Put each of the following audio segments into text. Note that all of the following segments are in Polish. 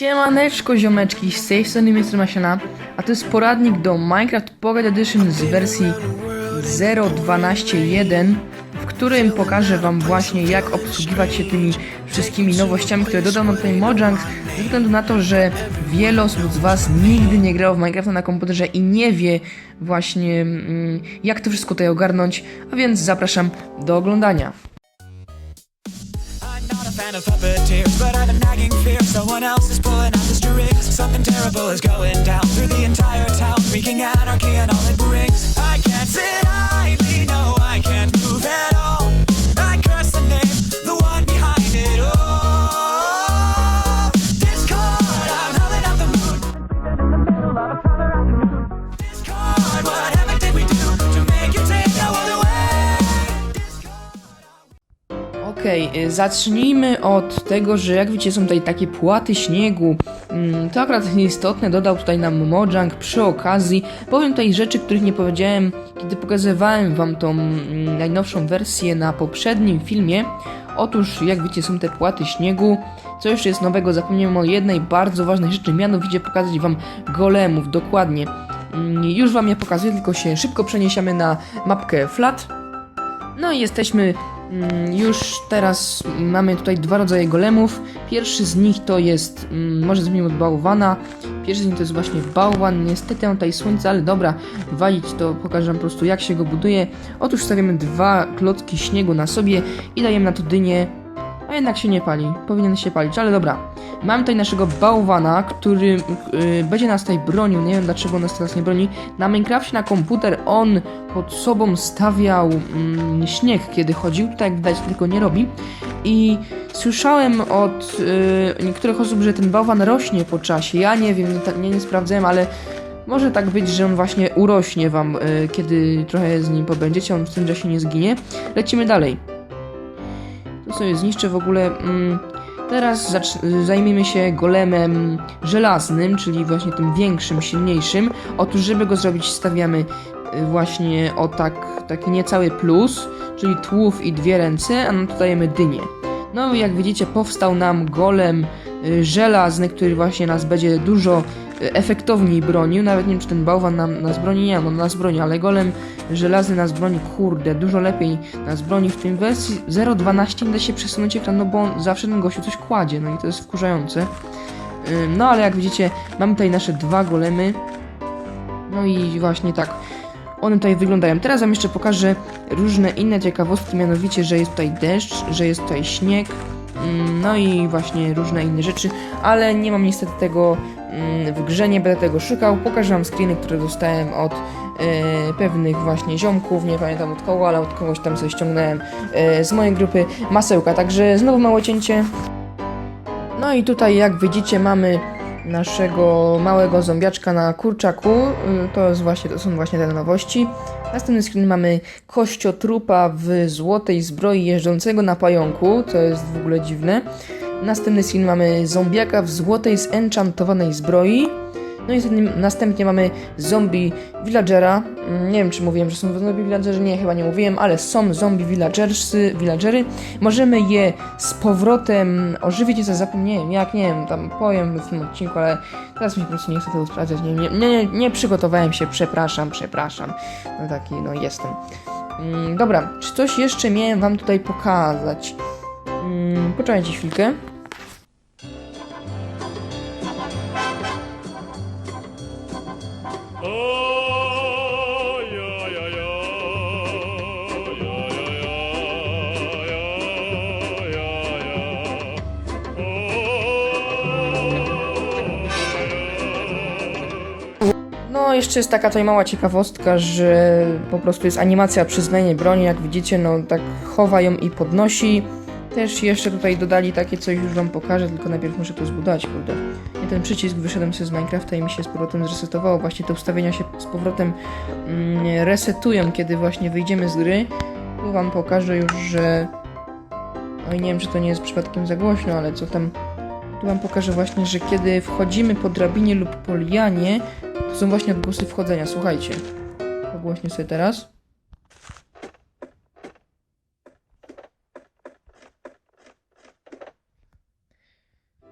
Siemaneczko ziomeczki, z tej strony Mr. Masiana, a to jest poradnik do Minecraft Pocket Edition z wersji 0.12.1 w którym pokażę wam właśnie jak obsługiwać się tymi wszystkimi nowościami, które dodał nam tutaj Mojang ze względu na to, że wiele osób z was nigdy nie grało w Minecrafta na komputerze i nie wie właśnie mm, jak to wszystko tutaj ogarnąć, a więc zapraszam do oglądania. Fan of puppeteers, but I have a nagging fear someone else is pulling out the strings. Something terrible is going down through the entire town, wreaking anarchy and all it brings. I can't sit idly, no, zacznijmy od tego, że jak widzicie są tutaj takie płaty śniegu. Mm, To akurat istotne, dodał tutaj nam Mojang przy okazji. Powiem tutaj rzeczy, których nie powiedziałem, kiedy pokazywałem wam tą mm, najnowszą wersję na poprzednim filmie. Otóż, jak widzicie, są te płaty śniegu. Co jeszcze jest nowego? Zapomniałem o jednej bardzo ważnej rzeczy, mianowicie pokazać wam golemów, dokładnie. Mm, Już wam je pokazuję, tylko się szybko przeniesiemy na mapkę flat. No i jesteśmy już teraz mamy tutaj dwa rodzaje golemów. Pierwszy z nich to jest, mm, może zacznijmy od bałwana. Pierwszy z nich to jest właśnie bałwan. Niestety mam tutaj słońce, ale dobra, walić to pokażę wam po prostu jak się go buduje. Otóż stawiamy dwa klocki śniegu na sobie i dajemy na to dynię. A jednak się nie pali, powinien się palić, ale dobra. Mamy tutaj naszego bałwana, który yy, będzie nas tutaj bronił. Nie wiem dlaczego nas teraz nie broni. Na Minecrafcie na komputer on pod sobą stawiał mm, śnieg, kiedy chodził. Tutaj jak widać tylko nie robi. I słyszałem od yy, niektórych osób, że ten bałwan rośnie po czasie. Ja nie wiem, nie, nie, nie sprawdzałem, ale może tak być, że on właśnie urośnie wam, yy, kiedy trochę z nim pobędziecie. On w tym czasie nie zginie. Lecimy dalej. To sobie zniszczę w ogóle. Mm, teraz zajmiemy się golemem żelaznym, czyli właśnie tym większym, silniejszym. Otóż, żeby go zrobić, stawiamy y, właśnie o tak, taki niecały plus, czyli tłów i dwie ręce, a no to dajemy dynię. No i jak widzicie, powstał nam golem y, żelazny, który właśnie nas będzie dużo efektowniej bronił. Nawet nie wiem, czy ten bałwan nam, nas broni, nie, on nas broni, ale golem żelazny nas broni, kurde, dużo lepiej nas broni. W tym wersji 0.12 nie da się przesunąć ekran, no bo on zawsze ten gościu coś kładzie, no i to jest wkurzające. No ale jak widzicie, mamy tutaj nasze dwa golemy. No i właśnie tak. One tutaj wyglądają. Teraz wam jeszcze pokażę różne inne ciekawostki, mianowicie, że jest tutaj deszcz, że jest tutaj śnieg, no i właśnie różne inne rzeczy, ale nie mam niestety tego mm, w grze, nie będę tego szukał. Pokażę wam screeny, które dostałem od e, pewnych właśnie ziomków, nie pamiętam od kogo, ale od kogoś tam sobie ściągnąłem e, z mojej grupy masełka, także znowu małe cięcie. No i tutaj jak widzicie mamy naszego małego zombiaczka na kurczaku. Y, To, jest właśnie, to są właśnie te nowości. Następny screen mamy kościotrupa w złotej zbroi jeżdżącego na pająku, co jest w ogóle dziwne. Następny screen mamy zombiaka w złotej zenchantowanej zbroi. No i następnie- mamy zombie villagera. Mm, Nie wiem, czy mówiłem, że są zombie villagerzy. Nie, chyba nie mówiłem, ale są zombie villagersy, villagery. Możemy je z powrotem ożywić i co zapomniałem, jak nie wiem, tam powiem w tym odcinku, ale teraz mi po prostu nie chcę tego sprawdzać. Nie, nie, nie, nie przygotowałem się, przepraszam, przepraszam. No taki, no jestem. Mm, dobra, czy coś jeszcze miałem wam tutaj pokazać? Mm, poczekajcie chwilkę. No, jeszcze jest taka tutaj mała ciekawostka, że po prostu jest animacja przyznanie broni, jak widzicie, no tak chowa ją i podnosi. Też jeszcze tutaj dodali takie coś, już wam pokażę, tylko najpierw muszę to zbudować, kurde. I ten przycisk wyszedłem sobie z Minecrafta i mi się z powrotem zresetowało. Właśnie te ustawienia się z powrotem mm, resetują, kiedy właśnie wyjdziemy z gry. Tu wam pokażę już, że... Oj, nie wiem, czy to nie jest przypadkiem za głośno, ale co tam... Tu wam pokażę właśnie, że kiedy wchodzimy po drabinie lub po lianie, to są właśnie odgłosy wchodzenia, słuchajcie. Pogłośnie sobie teraz.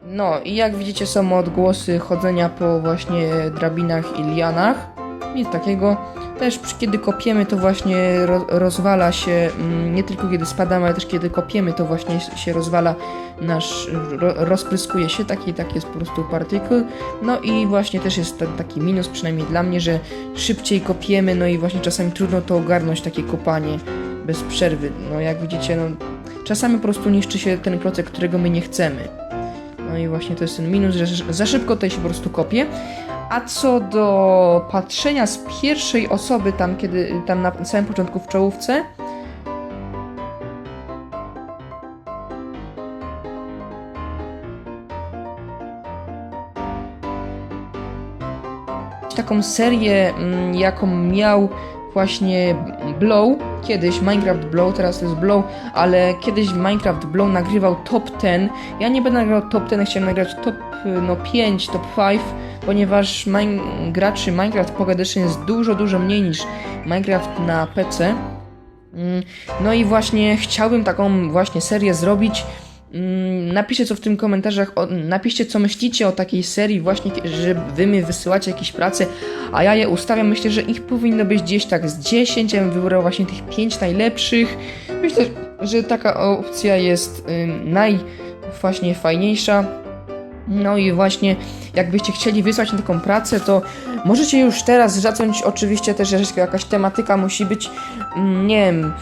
No i jak widzicie są odgłosy chodzenia po właśnie drabinach i lianach. Nic takiego. Też kiedy kopiemy to właśnie ro, rozwala się, mm, nie tylko kiedy spadamy, ale też kiedy kopiemy to właśnie się rozwala nasz, ro, rozpryskuje się, taki, taki jest po prostu partykuł. No i właśnie też jest taki minus, przynajmniej dla mnie, że szybciej kopiemy, no i właśnie czasami trudno to ogarnąć, takie kopanie bez przerwy. No jak widzicie, no czasami po prostu niszczy się ten klocek, którego my nie chcemy. No i właśnie to jest ten minus, że za szybko tutaj się po prostu kopie. A co do patrzenia z pierwszej osoby, tam kiedy, tam na samym początku w czołówce, taką serię, mm, jaką miał właśnie Blow, kiedyś Minecraft Blow, teraz to jest Blow, ale kiedyś Minecraft Blow nagrywał top 10. Ja nie będę nagrywał top 10, chciałem nagrać top no 5, top 5, ponieważ main, graczy Minecraft Pocket Edition jest dużo, dużo mniej niż Minecraft na PC. Mm, No i właśnie chciałbym taką właśnie serię zrobić. Mm, Napiszcie co w tym komentarzach, o, napiszcie co myślicie o takiej serii właśnie, że wy mi wysyłacie jakieś prace, a ja je ustawiam. Myślę, że ich powinno być gdzieś tak z 10, ja bym wybrał właśnie tych 5 najlepszych. Myślę, że taka opcja jest ym, naj właśnie fajniejsza. No i właśnie, jakbyście chcieli wysłać na taką pracę, to możecie już teraz zacząć. Oczywiście też jakaś tematyka musi być, mm, nie wiem,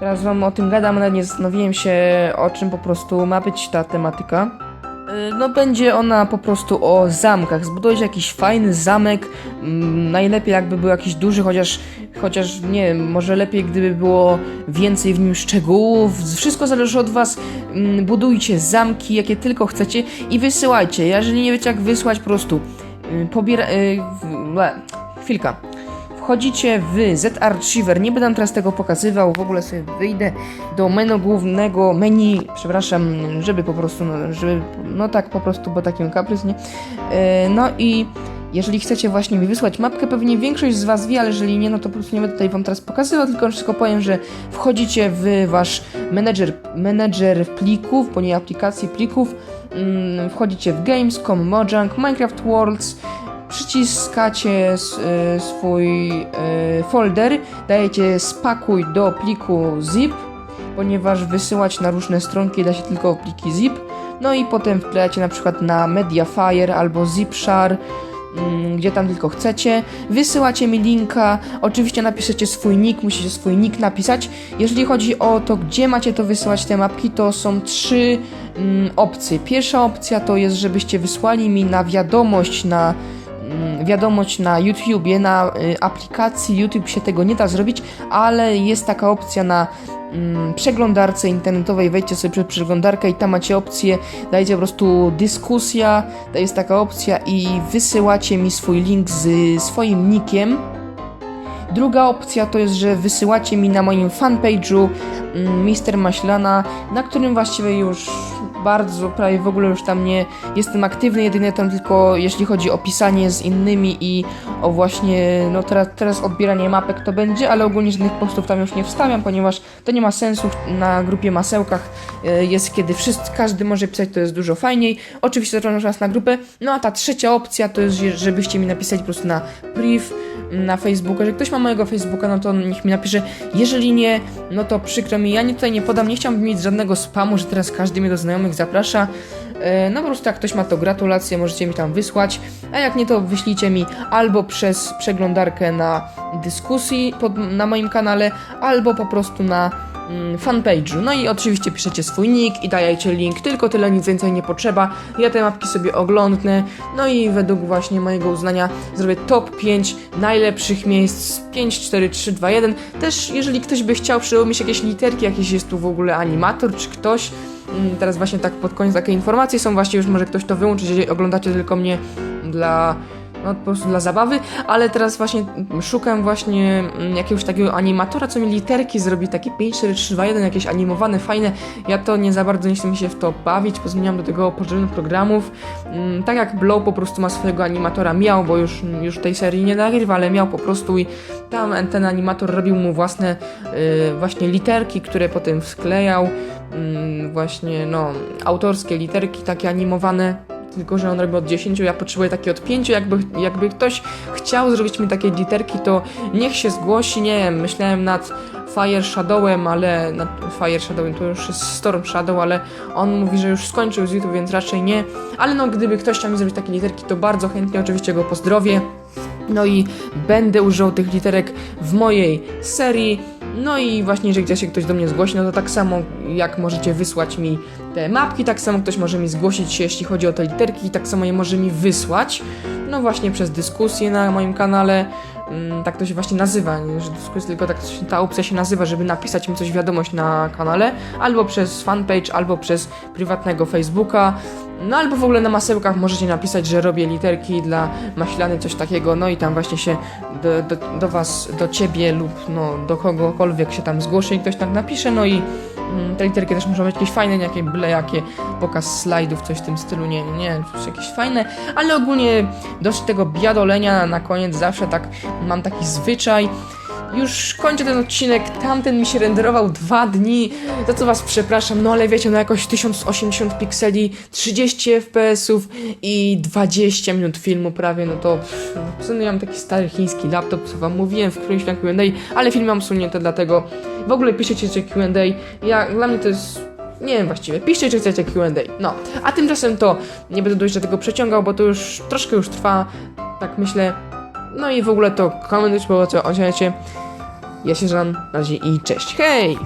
teraz wam o tym gadam, ale nie zastanowiłem się, o czym po prostu ma być ta tematyka. Y, No będzie ona po prostu o zamkach. Zbudujcie jakiś fajny zamek. mm, Najlepiej jakby był jakiś duży, chociaż, chociaż nie może lepiej gdyby było więcej w nim szczegółów. Wszystko zależy od was. Mm, Budujcie zamki, jakie tylko chcecie i wysyłajcie. Jeżeli nie wiecie jak wysłać, po prostu y, pobiera... y, Chwilka. Wchodzicie w Z-Archiver, nie będę teraz tego pokazywał, w ogóle sobie wyjdę do menu głównego, menu, przepraszam, żeby po prostu, no, żeby, no tak po prostu, bo taki kaprys, nie? E, no i jeżeli chcecie właśnie mi wysłać mapkę, pewnie większość z Was wie, ale jeżeli nie, no to po prostu nie będę tutaj Wam teraz pokazywał, tylko wszystko powiem, że wchodzicie w Wasz menedżer, menedżer plików, bo nie aplikacji plików, mm, wchodzicie w Games.com, Mojang, Minecraft Worlds, przyciskacie y, swój y, folder, dajecie spakuj do pliku zip, ponieważ wysyłać na różne stronki da się tylko pliki zip. No i potem wklejacie na przykład na Mediafire albo Zipshare, mm, gdzie tam tylko chcecie. Wysyłacie mi linka, oczywiście napiszecie swój nick, musicie swój nick napisać. Jeżeli chodzi o to, gdzie macie to wysyłać te mapki, to są trzy mm, opcje. Pierwsza opcja to jest, żebyście wysłali mi na wiadomość na wiadomość na YouTubie, na y, aplikacji. YouTube się tego nie da zrobić, ale jest taka opcja na mm, przeglądarce internetowej, wejdźcie sobie przez przeglądarkę i tam macie opcję, dajcie po prostu dyskusja, to jest taka opcja i wysyłacie mi swój link z swoim nickiem. Druga opcja to jest, że wysyłacie mi na moim fanpage'u mm, Mister Maślana, na którym właściwie już bardzo, prawie w ogóle już tam nie jestem aktywny, jedynie tam tylko jeśli chodzi o pisanie z innymi i o właśnie, no teraz, teraz odbieranie mapek to będzie, ale ogólnie żadnych postów tam już nie wstawiam, ponieważ to nie ma sensu na grupie masełkach e, jest kiedy wszyscy, każdy może pisać, to jest dużo fajniej. Oczywiście zapraszam Was na grupę. No a ta trzecia opcja to jest, że- żebyście mi napisali po prostu na priv, na Facebooka. Jeżeli ktoś ma mojego Facebooka, no to niech mi napisze. Jeżeli nie, no to przykro mi, ja nie, tutaj nie podam, nie chciałbym mieć żadnego spamu, że teraz każdy mnie do znajomych zaprasza. E, No po prostu jak ktoś ma to gratulacje, możecie mi tam wysłać, a jak nie to wyślijcie mi albo przez przeglądarkę na dyskusji pod, na moim kanale, albo po prostu na fanpage'u. No i oczywiście piszecie swój nick i dajecie link, tylko tyle, nic więcej nie potrzeba. Ja te mapki sobie oglądnę, no i według właśnie mojego uznania zrobię top 5 najlepszych miejsc 5, 4, 3, 2, 1. Też jeżeli ktoś by chciał przyjąć jakieś literki, jakiś jest tu w ogóle animator czy ktoś, Mm, Teraz właśnie tak pod koniec takie informacje są, właśnie już może ktoś to wyłączyć, jeżeli oglądacie tylko mnie dla, no po prostu dla zabawy, ale teraz właśnie szukam właśnie mm, jakiegoś takiego animatora, co mi literki zrobi, takie 5, 4, 3, 2, 1, jakieś animowane, fajne. Ja to nie za bardzo nie chcę się w to bawić, bo zmieniam do tego potrzebnych programów. Mm, Tak jak Blow po prostu ma swojego animatora, miał, bo już, już tej serii nie nagrywa, ale miał po prostu i tam ten animator robił mu własne y, właśnie literki, które potem wklejał mm, właśnie, no, autorskie literki takie animowane. Tylko że on robi od 10, ja potrzebuję takie od 5, jakby, jakby ktoś chciał zrobić mi takie literki, to niech się zgłosi, nie wiem, myślałem nad Fire Shadowem, ale nad Fire Shadowem to już jest Storm Shadow, ale on mówi, że już skończył z YouTube, więc raczej nie, ale no gdyby ktoś chciał mi zrobić takie literki, to bardzo chętnie oczywiście go pozdrowię. No i będę używał tych literek w mojej serii. No i właśnie, jeżeli się ktoś do mnie zgłosi, no to tak samo jak możecie wysłać mi te mapki, tak samo ktoś może mi zgłosić się, jeśli chodzi o te literki, tak samo je może mi wysłać. No właśnie przez dyskusję na moim kanale. Mm, tak to się właśnie nazywa, nie, że dyskusja, tylko tak ta opcja się nazywa, żeby napisać mi coś wiadomość na kanale, albo przez fanpage, albo przez prywatnego Facebooka. No albo w ogóle na masełkach możecie napisać, że robię literki dla maślany, coś takiego, no i tam właśnie się do, do, do was, do ciebie lub no do kogokolwiek się tam zgłoszy i ktoś tak napisze, no i te literki też muszą być jakieś fajne, nie jakie byle jakie, pokaz slajdów, coś w tym stylu, nie, nie, nie, jakieś fajne, ale ogólnie dość tego biadolenia na koniec zawsze tak mam taki zwyczaj, już kończę ten odcinek, tamten mi się renderował dwa dni, za co was przepraszam, no ale wiecie, no jakoś 1080 pikseli, 30 FPS-ów i 20 minut filmu prawie, no to pff, w sumie mam taki stary chiński laptop, co wam mówiłem w którymś na Q&A, ale film mam usunięty dlatego, w ogóle piszecie czy Q&A, ja, dla mnie to jest nie wiem właściwie, piszcie czy chcecie Q&A. No, a tymczasem to nie będę dłużej tego przeciągał, bo to już troszkę już trwa, tak myślę. No i w ogóle to komentujcie, bo co oceniacie. Ja się żegnam, na razie i cześć, hej!